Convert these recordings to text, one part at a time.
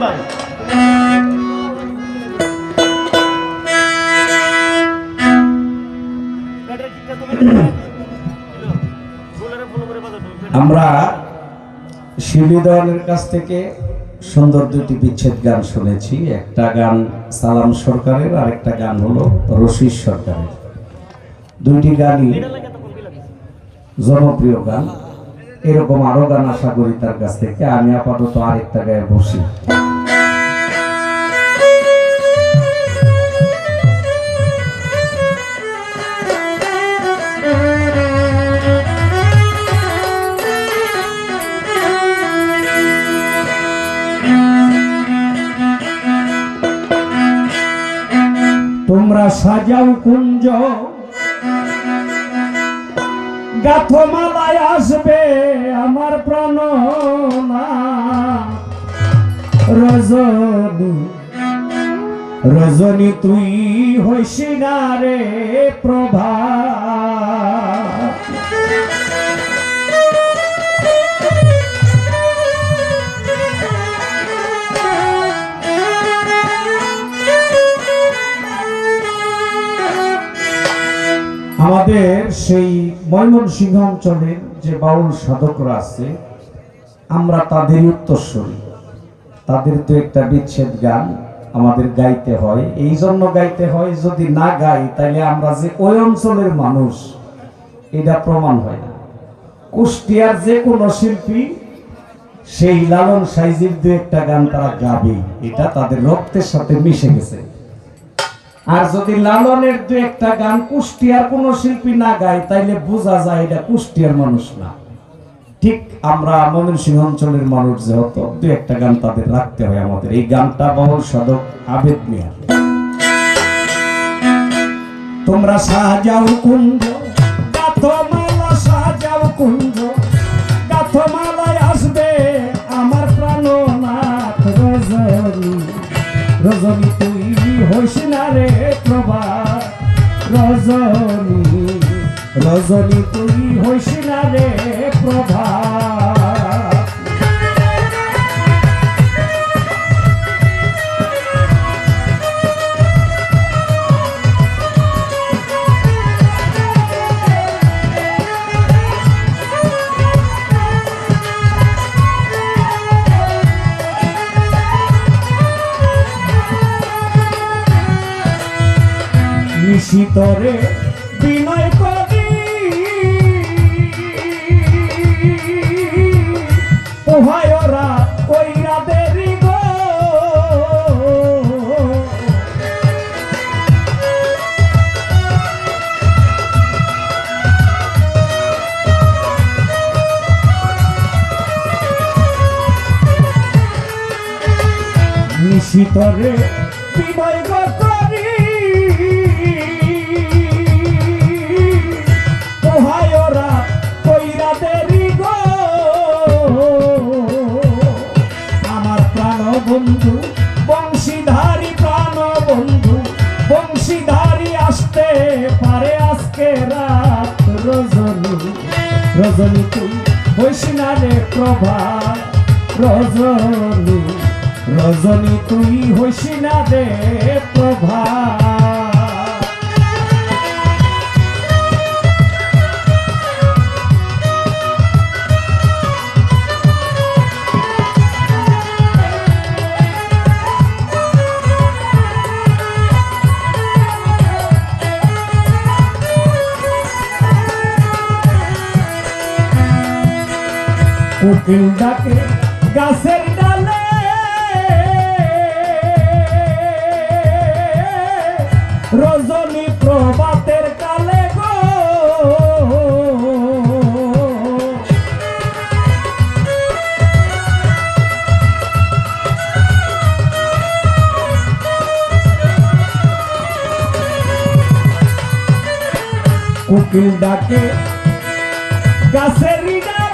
ভাই। আমরা শিলিদনের কাছ থেকে সুন্দর দুটি বিচ্ছেদ গান শুনেছি। একটা গান সালাম সরকারের আর একটা গান হলো রশিদ সরকারের। দুইটি গানই জনপ্রিয় গান। এরকম আরও গান আশা করি তার কাছ থেকে। আমি আপাতত আরেকটা গায়ে বসি। সাজাও কুঞ্জ। গাথমালায় আসবে আমার প্রাণ রজনী রজনী তুই হইসি না রে প্রভা। আমাদের সেই ময়মনসিংহ অঞ্চলের যে বাউল সাধকরা আছে, আমরা তাদের উত্তরস্বরী তাদের তো একটা বিচ্ছেদ গান আমাদের গাইতে হয়। এই জন্য গাইতে হয়, যদি না গাই তাহলে আমরা যে ওই অঞ্চলের মানুষ, এটা প্রমাণ হয় না। কুষ্টিয়ার যে কোনো শিল্পী, সেই লালন সাইজির দু একটা গান তারা গাবে। এটা তাদের রক্তের সাথে মিশে গেছে। আর যদি লালনের দু একটা গান কুষ্টিয়ার কোন শিল্পী না গায়, তাইলে বোঝা যায় এটা কুষ্টিয়ার মানুষ না। ঠিক আমরা ময়মনসিংহ অঞ্চলের মানুষ যেহেতু, দু একটা গান তাদের রাখতে হয় আমাদের। এই গানটা বহুল সাধক আবেদ মিয়ার। তোমরা সাজাও কুঞ্জ গাথমালা সাজাও কুঞ্জ গাথমালায় রজনী তুই হইস না রে প্রভা রজনী রজনী তুই হইস না রে প্রভা নিশিতরে বিনয় করি পোহায়রা কইরা দেরি গো বিনয় বন্ধু বংশীধারী প্রাণ বন্ধু বংশীধারী আসতে পারে আজকে রাত রজনী। রজনী তুই হইস না রে প্রভা রজনী। রজনী তুই হইস না রে প্রভা কোকিল ডাকে গাছের ডালে। রজনী প্রভাতের কালে গো। কোকিল ডাকে গাছের ডালে।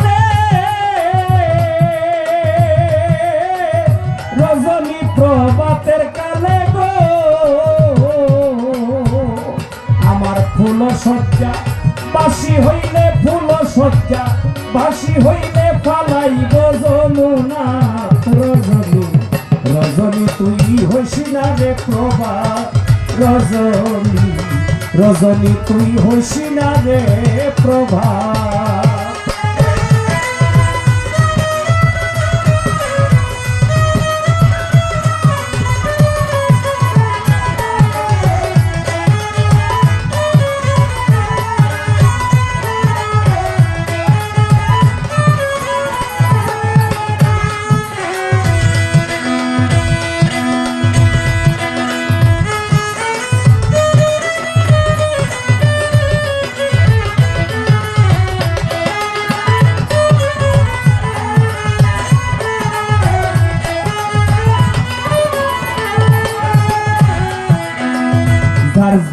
সজ্জা। বাসি হইলে ফুল সজ্জা, বাসি হইলে ফালাইব যমুনা। রজনী রজনী তুই হইস না রে প্রভা রজনী রজনী তুই হইস না রে প্রভাত।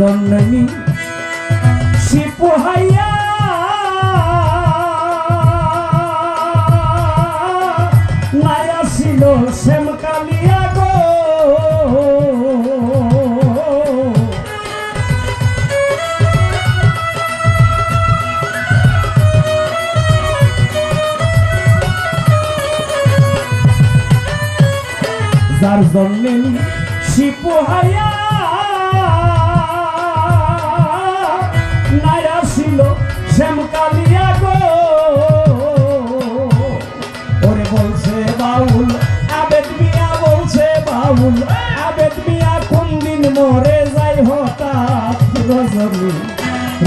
যার জন্যনি শিপুহাইয়া নায়া ছিল শ্যামকালিয়া গো। যার জন্যে শিপুহাইয়া মরে যাই হঠাৎ রজনী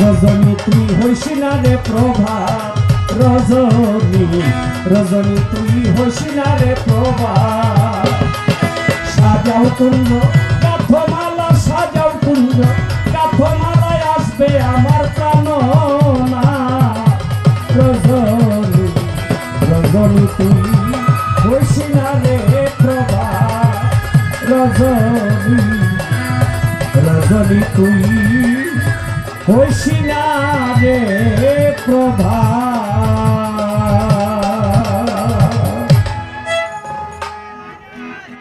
রজনী তুই হইস না রে প্রভাত। রজনী রজনী তুই হইস না রে প্রভাত। সাজাও কুঞ্জ কাঠমালা সাজাও কুঞ্জ কাঠমালায় আসবে আমার প্রাণনা। রজনী রজনী তুই হইস না রে প্রভা রজনী রজনী তুই হইস না রে প্রভা।